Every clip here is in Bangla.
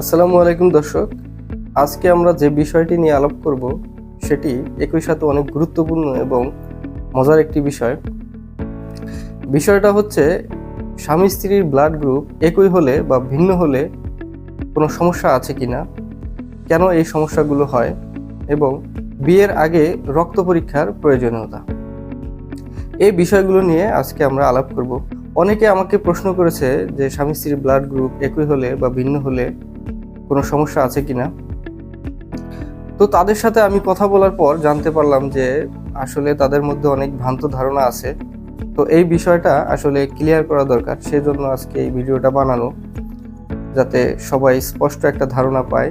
আসসালামু আলাইকুম দর্শক। আজকে আমরা যে বিষয়টি নিয়ে আলাপ করব, সেটি একই সাথে অনেক গুরুত্বপূর্ণ এবং মজার একটি বিষয়। বিষয়টা হচ্ছে, স্বামী স্ত্রীর ব্লাড গ্রুপ একই হলে বা ভিন্ন হলে কোনো সমস্যা আছে কিনা, কেন এই সমস্যাগুলো হয়, এবং বিয়ের আগে রক্ত পরীক্ষার প্রয়োজনীয়তা। এই বিষয়গুলো নিয়ে আজকে আমরা আলাপ করব। অনেকে আমাকে প্রশ্ন করেছে যে, স্বামী স্ত্রীর ব্লাড গ্রুপ একই হলে বা ভিন্ন হলে কোনো সমস্যা আছে কিনা? তো তাদের সাথে আমি কথা বলার পর জানতে পারলাম যে আসলে তাদের মধ্যে অনেক ভ্রান্ত ধারণা আছে। তো এই বিষয়টা আসলে ক্লিয়ার করা দরকার, সেজন্য আজকে এই ভিডিওটা বানানো। যাতে সবাই স্পষ্ট একটা ধারণা পায়।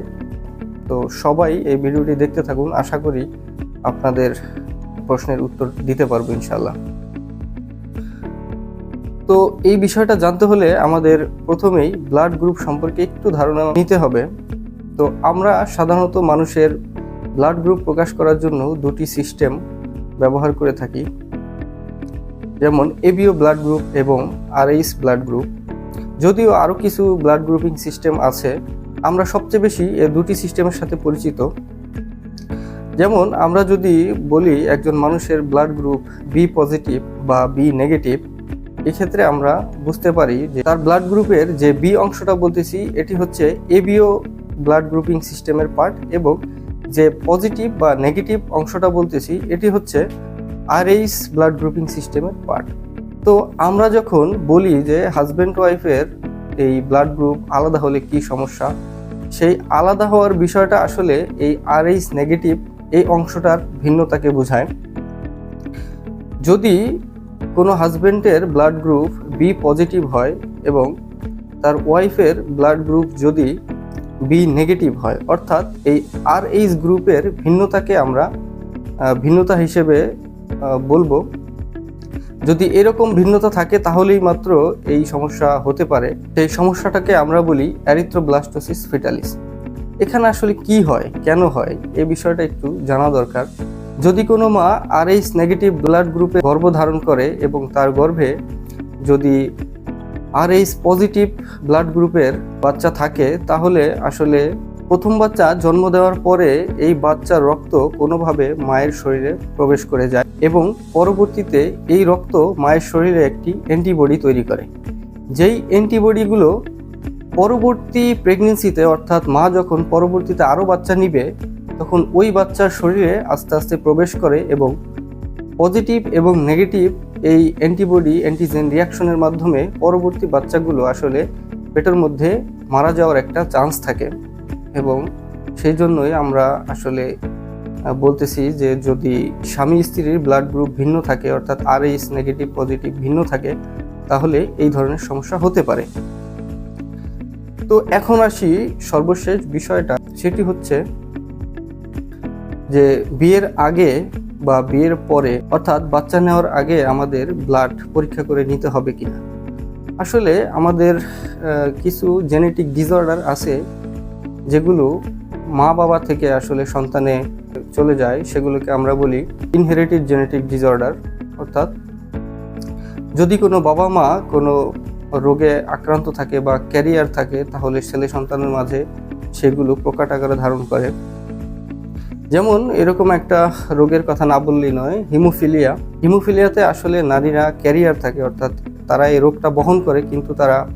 তো সবাই এই ভিডিওটি দেখতে থাকুন। আশা করি আপনাদের প্রশ্নের উত্তর দিতে পারব ইনশাল্লাহ তো এই বিষয়টা জানতে হলে আমাদের প্রথমেই ব্লাড গ্রুপ সম্পর্কে একটু ধারণা নিতে হবে। তো আমরা সাধারণত মানুষের ব্লাড গ্রুপ প্রকাশ করার জন্য দুটি সিস্টেম ব্যবহার করে থাকি। যেমন এবিও ব্লাড গ্রুপ এবং আরএইস ব্লাড গ্রুপ যদিও আরও কিছু ব্লাড গ্রুপিং সিস্টেম আছে, আমরা সবচেয়ে বেশি এ দুটি সিস্টেমের সাথে পরিচিত। যেমন আমরা যদি বলি একজন মানুষের ব্লাড গ্রুপ বি পজিটিভ বা বি নেগেটিভ এক্ষেত্রে আমরা বুঝতে পারি যে তার ব্লাড গ্রুপের যে বি অংশটা বলতেছি, এটি হচ্ছে এবিও ব্লাড গ্রুপিং সিস্টেমের পার্ট এবং যে পজিটিভ বা নেগেটিভ অংশটা বলতেছি, এটি হচ্ছে আরএইচ ব্লাড গ্রুপিং সিস্টেমের পার্ট তো আমরা যখন বলি যে হাজব্যান্ড ওয়াইফের এই ব্লাড গ্রুপ আলাদা হলে কি সমস্যা? সেই আলাদা হওয়ার বিষয়টা আসলে এই আরএইচ নেগেটিভ এই অংশটার ভিন্নতাকে বোঝায়। যদি কোনো হাজব্যান্ডের ব্লাড গ্রুপ বি পজিটিভ হয় এবং তার ওয়াইফের ব্লাড গ্রুপ যদি বি নেগেটিভ হয়, অর্থাৎ এই আর এইচ গ্রুপের ভিন্নতাকে আমরা ভিন্নতা হিসেবে বলব। যদি এরকম ভিন্নতা থাকে, তাহলেই মাত্র এই সমস্যা হতে পারে। সেই সমস্যাটাকে আমরা বলি অ্যারিথ্রোব্লাস্টোসিস ফিটালিস এখানে আসলে কি হয়, কেন হয় এই বিষয়টা একটু জানা দরকার। যদি কোনো মা আর আরএইচ নেগেটিভ ব্লাড গ্রুপে গর্ভধারণ করে এবং তার গর্ভে যদি আর আরএইচ পজিটিভ ব্লাড গ্রুপের বাচ্চা থাকে, তাহলে আসলে প্রথম বাচ্চা জন্ম দেওয়ার পরে এই বাচ্চার রক্ত কোনোভাবে মায়ের শরীরে প্রবেশ করে যায় এবং পরবর্তীতে এই রক্ত মায়ের শরীরে একটি অ্যান্টিবডি তৈরি করে। যেই অ্যান্টিবডিগুলো পরবর্তী প্রেগনেন্সিতে অর্থাৎ মা যখন পরবর্তীতে আরও বাচ্চা নিবে তখন ওই বাচ্চার শরীরে আস্তে আস্তে প্রবেশ করে এবং পজিটিভ এবং নেগেটিভ এই অ্যান্টিবডি, অ্যান্টিজেন রিয়াকশনের মাধ্যমে পরবর্তী বাচ্চাগুলো আসলে পেটের মধ্যে মারা যাওয়ার একটা চান্স থাকে। এবং সেই জন্যই আমরা আসলে বলতেছি যে যদি স্বামী স্ত্রীর ব্লাড গ্রুপ ভিন্ন থাকে, অর্থাৎ আর এইচ নেগেটিভ পজিটিভ ভিন্ন থাকে, তাহলে এই ধরনের সমস্যা হতে পারে। তো এখন আসি সর্বশেষ বিষয়টা, সেটি হচ্ছে যে বিয়ের আগে বা বিয়ের পরে, অর্থাৎ বাচ্চা নেওয়ার আগে আমাদের ব্লাড পরীক্ষা করে নিতে হবে কিনা। আসলে আমাদের কিছু জেনেটিক ডিসঅর্ডার আছে যেগুলো মা বাবা থেকে আসলে সন্তানে চলে যায়, সেগুলোকে আমরা বলি ইনহেরিটেড জেনেটিক ডিসঅর্ডার অর্থাৎ যদি কোনো বাবা মা কোনো রোগে আক্রান্ত থাকে বা ক্যারিয়ার থাকে, তাহলে ছেলে সন্তানের মাঝে সেগুলো প্রকাট আকারে ধারণ করে। যেমন এরকম একটা রোগের কথা না বললেই নয়, হিমোফিলিয়া। হিমোফিলিয়াতে আসলে নারীরা ক্যারিয়ার থাকে, অর্থাৎ তারা এই রোগটা বহন করে, কিন্তু তারা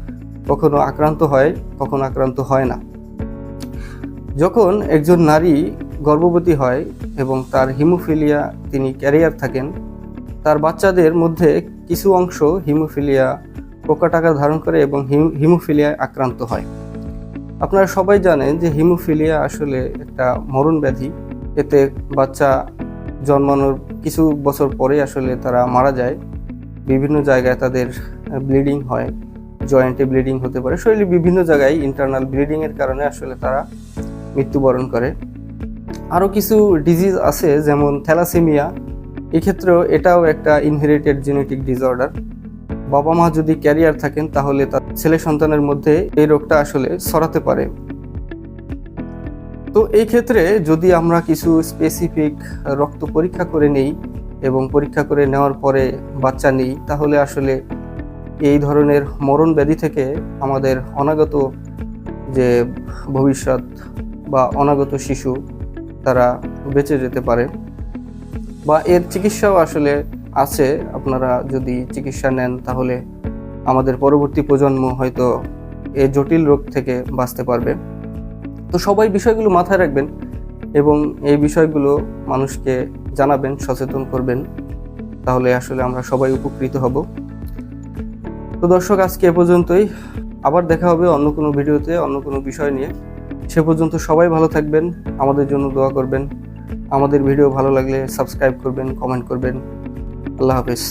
কখনো আক্রান্ত হয়, কখনো আক্রান্ত হয় না। যখন একজন নারী গর্ভবতী হয় এবং তার হিমোফিলিয়া তিনি ক্যারিয়ার থাকেন, তার বাচ্চাদের মধ্যে কিছু অংশ হিমোফিলিয়া প্রকাট আকার ধারণ করে এবং হিম- হিমোফিলিয়ায় আক্রান্ত হয়। আপনারা সবাই জানেন যে হিমোফিলিয়া আসলে একটা মরণ ব্যাধি এতে বাচ্চা জন্মানোর কিছু বছর পরে আসলে তারা মারা যায়। বিভিন্ন জায়গায় তাদের ব্লিডিং হয় জয়েন্টে ব্লিডিং হতে পারে। শরীরে বিভিন্ন জায়গায় ইন্টারনাল ব্লিডিংয়ের কারণে আসলে তারা মৃত্যুবরণ করে। আরও কিছু ডিজিজ আছে, যেমন থ্যালাসেমিয়া এক্ষেত্রেও এটাও একটা ইনহেরিটেড জেনেটিক ডিসঅর্ডার বাবা মা যদি ক্যারিয়ার থাকেন, তাহলে তার ছেলে সন্তানের মধ্যে এই রোগটা আসলে ছড়াতে পারে। তো এই ক্ষেত্রে যদি আমরা কিছু স্পেসিফিক রক্ত পরীক্ষা করে নেই এবং পরীক্ষা করে নেওয়ার পরে বাচ্চা নেই, তাহলে আসলে এই ধরনের মরণ ব্যাধি থেকে আমাদের অনাগত যে ভবিষ্যৎ বা অনাগত শিশু, তারা বেঁচে যেতে পারে। বা এর চিকিৎসাও আসলে আছে, আপনারা যদি চিকিৎসা নেন তাহলে আমাদের পরবর্তী প্রজন্ম হয়তো এই জটিল রোগ থেকে বাঁচতে পারবে। তো সবাই বিষয়গুলো মাথায় রাখবেন এবং এই বিষয়গুলো মানুষকে জানাবেন, সচেতন করবেন। তাহলে আসলে আমরা সবাই উপকৃত হব। তো দর্শক, আজকে এ পর্যন্তই। আবার দেখা হবে অন্য কোনো ভিডিওতে, অন্য কোনো বিষয় নিয়ে। সে পর্যন্ত সবাই ভালো থাকবেন, আমাদের জন্য দোয়া করবেন। আমাদের ভিডিও ভালো লাগলে সাবস্ক্রাইব করবেন, কমেন্ট করবেন। আল্লাহ হাফেজ।